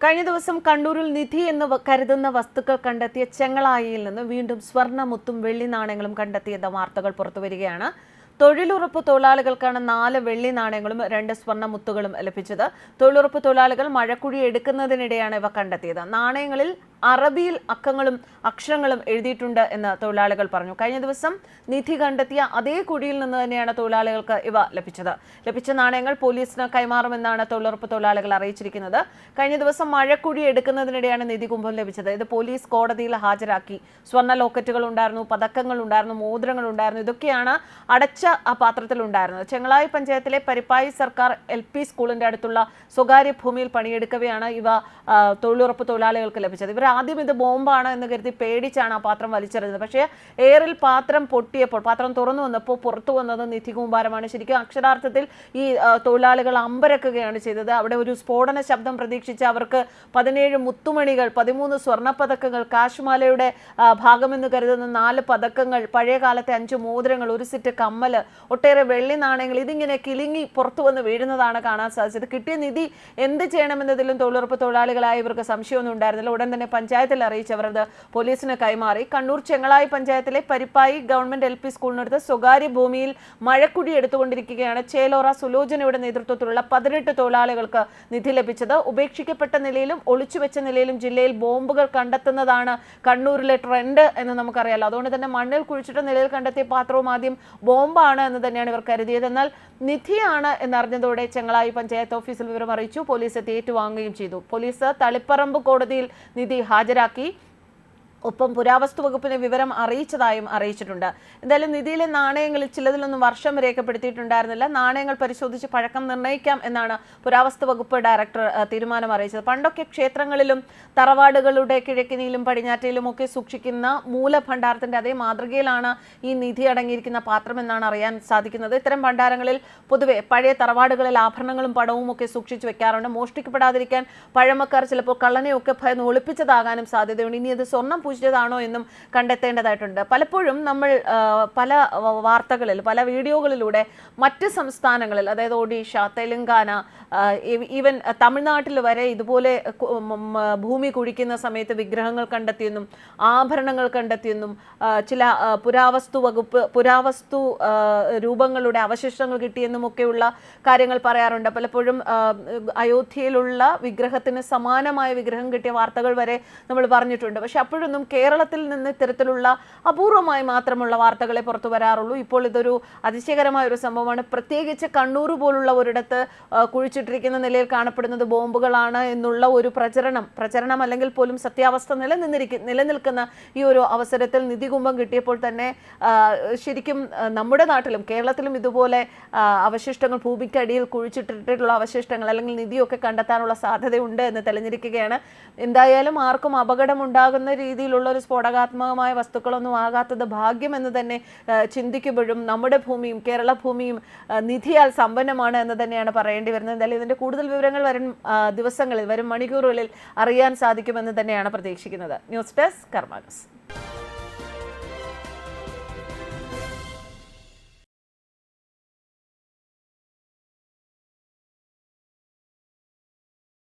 കഴിഞ്ഞ ദിവസം കണ്ണൂരിൽ നിധി എന്ന് കരുതുന്ന വസ്തുക്കൾ കണ്ടെത്തിയ ചെങ്ങളായിയിൽ നിന്ന് വീണ്ടും സ്വർണമുത്തും വെള്ളി നാണയങ്ങളും കണ്ടെത്തിയെന്ന വാർത്തകൾ പുറത്തുവരികയാണ് തൊഴിലുറപ്പ് തൊഴിലാളികൾക്കാണ് നാല് വെള്ളി നാണയങ്ങളും രണ്ട് സ്വർണമുത്തുകളും ലഭിച്ചത്. തൊഴിലുറപ്പ് തൊഴിലാളികൾ മഴക്കുഴി എടുക്കുന്നതിനിടെയാണ് ഇവ കണ്ടെത്തിയത്. നാണയങ്ങളിൽ അറബിയിൽ അക്കങ്ങളും അക്ഷരങ്ങളും എഴുതിയിട്ടുണ്ട് എന്ന് തൊഴിലാളികൾ പറഞ്ഞു. കഴിഞ്ഞ ദിവസം നിധി കണ്ടെത്തിയ അതേ കുഴിയിൽ നിന്ന് തന്നെയാണ് തൊഴിലാളികൾക്ക് ഇവ ലഭിച്ചത്. ലഭിച്ച നാണയങ്ങൾ പോലീസിന് കൈമാറുമെന്നാണ് തൊഴിലുറപ്പ് തൊഴിലാളികൾ അറിയിച്ചിരിക്കുന്നത്. കഴിഞ്ഞ ദിവസം മഴക്കുഴി എടുക്കുന്നതിനിടെയാണ് നിധി കുംഭം ലഭിച്ചത്. ഇത് പോലീസ് കോടതിയിൽ ഹാജരാക്കി. സ്വർണ ലോക്കറ്റുകൾ ഉണ്ടായിരുന്നു പതക്കങ്ങൾ ഉണ്ടായിരുന്നു മോതിരങ്ങൾ ഉണ്ടായിരുന്നു. ഇതൊക്കെയാണ് അടച്ച ആ പാത്രത്തിൽ ഉണ്ടായിരുന്നത്. ചെങ്ങളായി പഞ്ചായത്തിലെ പരിപ്പായി സർക്കാർ എൽ പി സ്കൂളിന്റെ അടുത്തുള്ള സ്വകാര്യ ഭൂമിയിൽ പണിയെടുക്കവെയാണ് ഇവ തൊഴിലുറപ്പ് തൊഴിലാളികൾക്ക് ലഭിച്ചത്. ഇവർ ആദ്യം ഇത് ബോംബാണ് എന്ന് കരുതി പേടിച്ചാണ് ആ പാത്രം വലിച്ചെറിഞ്ഞത്. പക്ഷേ എയറിൽ പാത്രം പൊട്ടിയപ്പോൾ പാത്രം തുറന്നു വന്നപ്പോൾ പുറത്തു വന്നത് നിധി കുമാരമാണ് ശരിക്കും അക്ഷരാർത്ഥത്തിൽ ഈ തൊഴിലാളികൾ അമ്പരക്കുകയാണ് ചെയ്തത്. അവിടെ ഒരു സ്ഫോടന ശബ്ദം പ്രതീക്ഷിച്ച് അവർക്ക് പതിനേഴ് മുത്തുമണികൾ പതിമൂന്ന് സ്വർണപ്പതക്കങ്ങൾ കാശ്മാലയുടെ ഭാഗമെന്ന് കരുതുന്ന നാല് പതക്കങ്ങൾ പഴയ കാലത്തെ അഞ്ച് മോതിരങ്ങൾ ഒരു സിറ്റ് കമ്മൽ ഒട്ടേറെ വെള്ളി നാണയങ്ങൾ ഇതിങ്ങനെ കിളിങ്ങി പുറത്തു വന്ന് വീഴുന്നതാണ് കാണാൻ സാധിച്ചത്. കിട്ടിയ നിധി എന്ത് ചെയ്യണമെന്നതിലും തൊഴിലുറപ്പ് തൊഴിലാളികളായ ഇവർക്ക് സംശയമൊന്നും ഉണ്ടായിരുന്നില്ല. ഉടൻ തന്നെ പഞ്ചായത്തിൽ അറിയിച്ചവരത് പോലീസിന് കൈമാറി. കണ്ണൂർ ചെങ്ങളായി പഞ്ചായത്തിലെ പരിപ്പായി ഗവൺമെന്റ് എൽ പി സ്കൂളിനടുത്ത് സ്വകാര്യ ഭൂമിയിൽ മഴക്കുടി എടുത്തുകൊണ്ടിരിക്കുകയാണ്. ചേലോറ സുലോചനയുടെ നേതൃത്വത്തിലുള്ള പതിനെട്ട് തൊഴിലാളികൾക്ക് നിധി ലഭിച്ചത്. ഉപേക്ഷിക്കപ്പെട്ട നിലയിലും ഒളിച്ചുവെച്ച നിലയിലും ജില്ലയിൽ ബോംബുകൾ കണ്ടെത്തുന്നതാണ് കണ്ണൂരിലെ ട്രെൻഡ് എന്ന് നമുക്കറിയാലോ. അതുകൊണ്ട് തന്നെ മണ്ണിൽ കുഴിച്ചിട്ട നിലയിൽ കണ്ടെത്തിയ പാത്രവും ആദ്യം ബോംബാണ് എന്ന് തന്നെയാണ് ഇവർ കരുതിയത്. എന്നാൽ നിധിയാണ് എന്നറിഞ്ഞതോടെ ചെങ്ങളായി പഞ്ചായത്ത് ഓഫീസിൽ വിവരം അറിയിച്ചു. പോലീസ് എത്തി ഏറ്റുവാങ്ങുകയും ചെയ്തു. പോലീസ് തളിപ്പറമ്പ് കോടതിയിൽ നിധി ഹാജരാക്കി ഒപ്പം പുരാവസ്തു വകുപ്പിനെ വിവരം അറിയിച്ചതായും അറിയിച്ചിട്ടുണ്ട്. എന്തായാലും നിധിയിലെ നാണയങ്ങളിൽ ചിലതിലൊന്നും വർഷം രേഖപ്പെടുത്തിയിട്ടുണ്ടായിരുന്നില്ല. നാണയങ്ങൾ പരിശോധിച്ച് പഴക്കം നിർണയിക്കാം എന്നാണ് പുരാവസ്തു വകുപ്പ് ഡയറക്ടർ തീരുമാനം അറിയിച്ചത്. പണ്ടൊക്കെ ക്ഷേത്രങ്ങളിലും തറവാടുകളുടെ കിഴക്കിനിയിലും പടിഞ്ഞാറ്റയിലും ഒക്കെ സൂക്ഷിക്കുന്ന മൂലഭണ്ഡാരത്തിന്റെ അതേ മാതൃകയിലാണ് ഈ നിധി അടങ്ങിയിരിക്കുന്ന പാത്രം എന്നാണ് അറിയാൻ സാധിക്കുന്നത്. ഇത്തരം ഭണ്ഡാരങ്ങളിൽ പൊതുവെ പഴയ തറവാടുകളിൽ ആഭരണങ്ങളും പടവും ഒക്കെ സൂക്ഷിച്ചു വെക്കാറുണ്ട്. മോഷ്ടിക്കപ്പെടാതിരിക്കാൻ പഴമക്കാർ ചിലപ്പോൾ കള്ളനെയൊക്കെ ഭയന്ന് ഒളിപ്പിച്ചതാകാനും സാധ്യതയുണ്ട്. ഇനി അത് സ്വർണം പൂജിച്ചതാണോ എന്നും കണ്ടെത്തേണ്ടതായിട്ടുണ്ട്. പലപ്പോഴും നമ്മൾ പല വാർത്തകളിൽ പല വീഡിയോകളിലൂടെ മറ്റ് സംസ്ഥാനങ്ങളിൽ അതായത് ഒഡീഷ തെലങ്കാന ഈവൻ തമിഴ്നാട്ടിൽ വരെ ഇതുപോലെ ഭൂമി കുഴിക്കുന്ന സമയത്ത് വിഗ്രഹങ്ങൾ കണ്ടെത്തിയെന്നും ആഭരണങ്ങൾ കണ്ടെത്തിയെന്നും ചില പുരാവസ്തു വകുപ്പ് പുരാവസ്തു രൂപങ്ങളുടെ അവശിഷ്ടങ്ങൾ കിട്ടിയെന്നും ഒക്കെയുള്ള കാര്യങ്ങൾ പറയാറുണ്ട്. പലപ്പോഴും അയോധ്യയിലുള്ള വിഗ്രഹത്തിന് സമാനമായ വിഗ്രഹം കിട്ടിയ വാർത്തകൾ വരെ നമ്മൾ പറഞ്ഞിട്ടുണ്ട്. പക്ഷെ അപ്പോഴൊന്നും കേരളത്തിൽ നിന്ന് ഇത്തരത്തിലുള്ള അപൂർവമായി മാത്രമുള്ള വാർത്തകളെ പുറത്തു വരാറുള്ളൂ. ഇപ്പോൾ ഇതൊരു അതിശയകരമായ ഒരു സംഭവമാണ്. പ്രത്യേകിച്ച് കണ്ണൂർ പോലുള്ള ഒരിടത്ത് കുഴിച്ചിട്ടിരിക്കുന്ന നിലയിൽ കാണപ്പെടുന്നത് ബോംബുകളാണ് എന്നുള്ള ഒരു പ്രചരണം പ്രചരണം അല്ലെങ്കിൽ പോലും സത്യാവസ്ഥ നിലനിന്നിരിക്കും നിലനിൽക്കുന്ന ഈ ഒരു അവസരത്തിൽ നിധി കുംഭം കിട്ടിയപ്പോൾ തന്നെ ശരിക്കും നമ്മുടെ നാട്ടിലും കേരളത്തിലും ഇതുപോലെ അവശിഷ്ടങ്ങൾ ഭൂമിക്കടിയിൽ കുഴിച്ചിട്ടിട്ടുള്ള അവശിഷ്ടങ്ങൾ അല്ലെങ്കിൽ നിധിയൊക്കെ കണ്ടെത്താനുള്ള സാധ്യതയുണ്ട് എന്ന് തെളിഞ്ഞിരിക്കുകയാണ്. എന്തായാലും ആർക്കും അപകടം ഉണ്ടാകുന്ന രീതിയിലുള്ള ഒരു സ്ഫോടകാത്മകമായ വസ്തുക്കളൊന്നും ആകാത്തത് ഭാഗ്യമെന്ന് തന്നെ ചിന്തിക്കുമ്പോഴും നമ്മുടെ ഭൂമിയും കേരള ഭൂമിയും നിധിയാൽ സമ്പന്നമാണ് എന്ന് തന്നെയാണ് പറയേണ്ടി വരുന്നത്. എന്തായാലും ഇതിന്റെ കൂടുതൽ വിവരങ്ങൾ വരും ദിവസങ്ങളിൽ വരും മണിക്കൂറുകളിൽ അറിയാൻ സാധിക്കുമെന്ന് തന്നെയാണ് പ്രതീക്ഷിക്കുന്നത്. News desk കർമാനസ്.